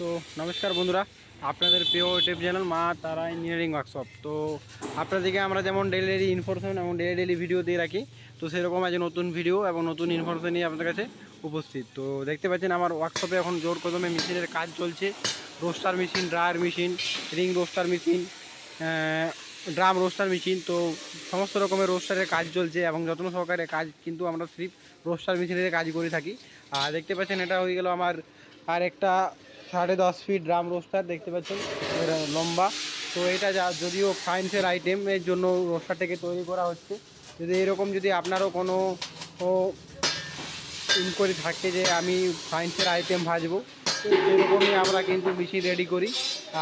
তো নমস্কার বন্ধুরা, আপনাদের প্রিয় ইউটিউব চ্যানেল মা তারা ইঞ্জিনিয়ারিং ওয়ার্কশপ তো আপনাদেরকে আমরা যেমন ডেলি ডেলি ইনফরমেশন এবং ডেলি ডেলি ভিডিও দিয়ে রাখি, তো সেরকম আজ নতুন ভিডিও এবং নতুন ইনফরমেশন নিয়ে আপনাদের কাছে উপস্থিত। তো দেখতে পাচ্ছেন আমার ওয়ার্কশপে এখন জোর কদমে মেশিনের কাজ চলছে। Roaster machine, dryer machine, ring roaster machine drum roaster machine, তো সমস্ত রকমের রোস্টারের কাজ চলছে এবং যত্ন সহকারে কাজ কিন্তু আমরা স্লিপ রোস্টার মেশিনের কাজ করে থাকি। আর দেখতে পাচ্ছেন এটা হয়ে গেল আমার আর একটা সাড়ে দশ ফিট ড্রাম রোস্টার দেখতে পাচ্ছেন লম্বা। তো এটা যা, যদিও ফাইন্সের আইটেম এর জন্য রোস্টারটাকে তৈরি করা হচ্ছে। যদি এরকম যদি আপনারও কোনো ইনকোয়ারি থাকে যে আমি ফাইন্সের আইটেম ভাজবো, তো সেরকমই আমরা কিন্তু মেশিন রেডি করি।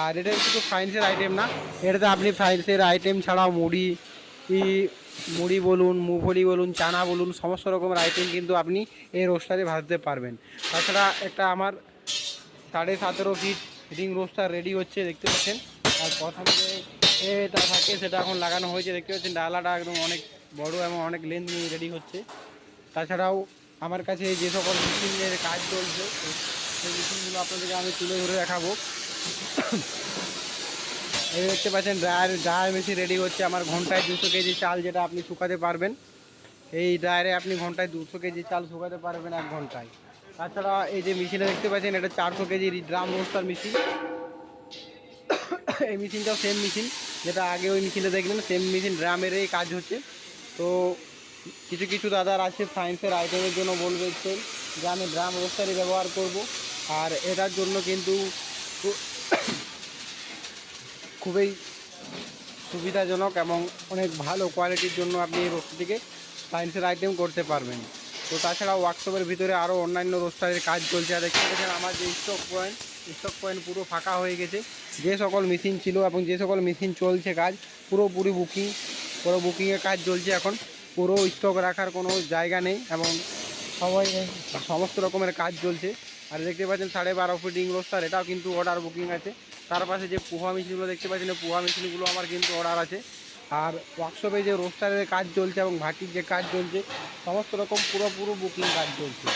আর এটা শুধু ফাইন্সের আইটেম না, এটাতে আপনি ফাইন্সের আইটেম ছাড়াও মুড়ি মুড়ি বলুন, মুগফলি বলুন, চানা বলুন, সমস্ত রকমের আইটেম কিন্তু আপনি এই রোস্টারে ভাজতে পারবেন। তাছাড়া একটা আমার সাড়ে সতেরো ফিট রিং রোস্টার রেডি হচ্ছে, দেখতে পাচ্ছেন। আর প্রথমে যে এটা থাকে, সেটা এখন লাগানো হয়েছে, দেখতে পাচ্ছেন। ডালাটা একদম অনেক বড় এবং অনেক লেন্থ নিয়ে রেডি হচ্ছে। তাছাড়াও আমার কাছে যে সকল মেশিনের কাজ চলছে, সেই মেশিনগুলো আপনাদেরকে আমি তুলে ধরে দেখাবো। এই দেখতে পাচ্ছেন ড্রায়ার ড্রায়ার মেশিন রেডি হচ্ছে। আমার ঘন্টায় দুশো কেজি চাল যেটা আপনি শুকাতে পারবেন। এই ড্রায়ারে আপনি ঘন্টায় দুশো কেজি চাল শুকাতে পারবেন এক ঘন্টায়। তাছাড়া এই যে মেশিনে দেখতে পাচ্ছেন, এটা চারশো কেজি ড্রাম রোস্টার মেশিন। এই মেশিনটাও সেম মেশিন যেটা আগে ওই মেশিনে দেখলেন সেম মেশিন ড্রামেরই কাজ হচ্ছে। তো কিছু কিছু দাদার আছে সায়েন্সের আইটেমের জন্য বলবেন যে আমি ড্রাম রোস্টারই ব্যবহার করব। আর এটার জন্য কিন্তু খুবই সুবিধাজনক এবং অনেক ভালো কোয়ালিটির জন্য আপনি এই রোস্টারটিকে সায়েন্সের আইটেম করতে পারবেন। তো তাছাড়া ওয়ার্কশপের ভিতরে আরও অন্যান্য রোস্টারের কাজ চলছে। আর দেখতে পাচ্ছেন আমার যে স্টক পয়েন্ট স্টক পয়েন্ট পুরো ফাঁকা হয়ে গেছে। যে সকল মেশিন ছিল এবং যে সকল মেশিন চলছে কাজ পুরোপুরি বুকিং পুরো বুকিংয়ের কাজ চলছে এখন। পুরো স্টক রাখার কোনো জায়গা নেই এবং সবাই সমস্ত রকমের কাজ চলছে। আর দেখতে পাচ্ছেন সাড়ে বারো ফিটিং রোস্টার এটাও কিন্তু অর্ডার বুকিং আছে। তার পাশে যে পোহা মেশিনগুলো দেখতে পাচ্ছেন পোহা মেশিনগুলো আমার কিন্তু অর্ডার আছে। আর ওয়ার্কশপে যে রোস্টারের কাজ চলছে এবং ভাটির যে কাজ চলছে, সমস্ত রকম পুরোপুরো বুকিং কাজ চলছে।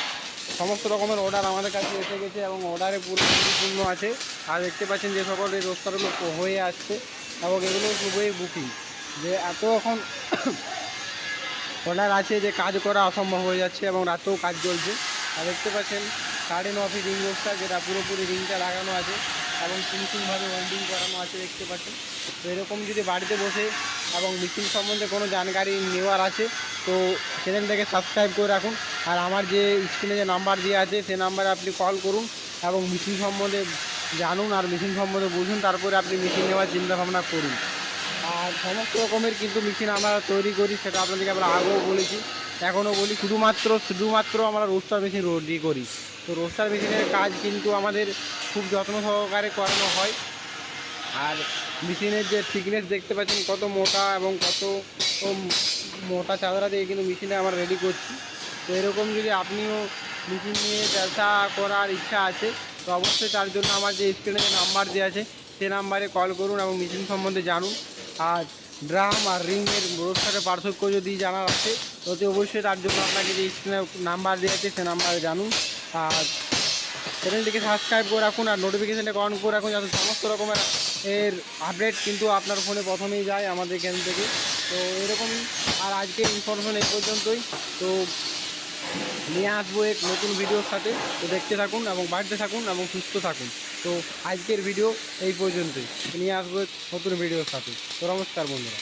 সমস্ত রকমের অর্ডার আমাদের কাছে এসে গেছে এবং অর্ডারে পুরো পরিপূর্ণ আছে। আর দেখতে পাচ্ছেন যে সকল এই রোস্টারগুলো হয়ে আসছে এবং এগুলো খুবই বুকিং যে এত এখন অর্ডার আছে যে কাজ করা অসম্ভব হয়ে যাচ্ছে এবং রাতেও কাজ চলছে। আর দেখতে পাচ্ছেন সাড়ে ন ফিট রিং রোস্টার যেটা পুরোপুরি রিংটা লাগানো আছে এবং ফিনিশিংভাবে ওয়েল্ডিং করানো আছে দেখতে পাচ্ছেন। তো এরকম যদি বাড়িতে বসে এবং মেশিন সম্বন্ধে কোনো জানকারি নেওয়ার আছে, তো চ্যানেলটাকে সাবস্ক্রাইব করে রাখুন। আর আমার যে স্ক্রিনে যে নাম্বার দেওয়া আছে, সে নাম্বারে আপনি কল করুন এবং মেশিন সম্বন্ধে জানুন আর মেশিন সম্বন্ধে বুঝুন, তারপরে আপনি মেশিন নেওয়ার চিন্তাভাবনা করুন। আর সমস্ত রকমের কিন্তু মেশিন আমরা তৈরি করি, সেটা আপনাদেরকে আমরা আগেও বলেছি। এখনও বলি, শুধুমাত্র শুধুমাত্র আমরা রোস্টার মেশিন রেডি করি। তো রোস্টার মেশিনের কাজ কিন্তু আমাদের খুব যত্ন সহকারে করানো হয়। আর মেশিনের যে থিকনেস দেখতে পাচ্ছেন, কত মোটা এবং কত মোটা চাদরা দিয়ে কিন্তু মেশিনে আমরা রেডি করছি। তো এরকম যদি আপনিও মেশিন নিয়ে ব্যবসা করার ইচ্ছা আছে, তো অবশ্যই তার জন্য আমার যে স্ক্রিনে যে নাম্বার দেওয়া আছে, সে নাম্বারে কল করুন এবং মেশিন সম্বন্ধে জানুন। আর ড্রাম আর রিংয়ের রোস্টারের পার্থক্য যদি জানার আছে, তো অবশ্যই তার জন্য আপনাকে যে স্ক্রিনে নাম্বার দেওয়া আছে, সে নাম্বারে জানুন। আর চ্যানেলটিকে সাবস্ক্রাইব করে রাখুন আর নোটিফিকেশানটা অন করে রাখুন যাতে সমস্ত রকমের এর আপডেট কিন্তু আপনার ফোনে প্রথমেই যায় আমাদের এখান থেকে। তো এরকমই আর আজকের ইনফরমেশন এই পর্যন্তই। তো নিয়ে আসব এক নতুন ভিডিওর সাথে। তো দেখতে থাকুন এবং বাড়তে থাকুন এবং সুস্থ থাকুন। তো আজকের ভিডিও এই পর্যন্তই। নিয়ে আসব এক নতুন ভিডিওর সাথে। তো নমস্কার বন্ধুরা।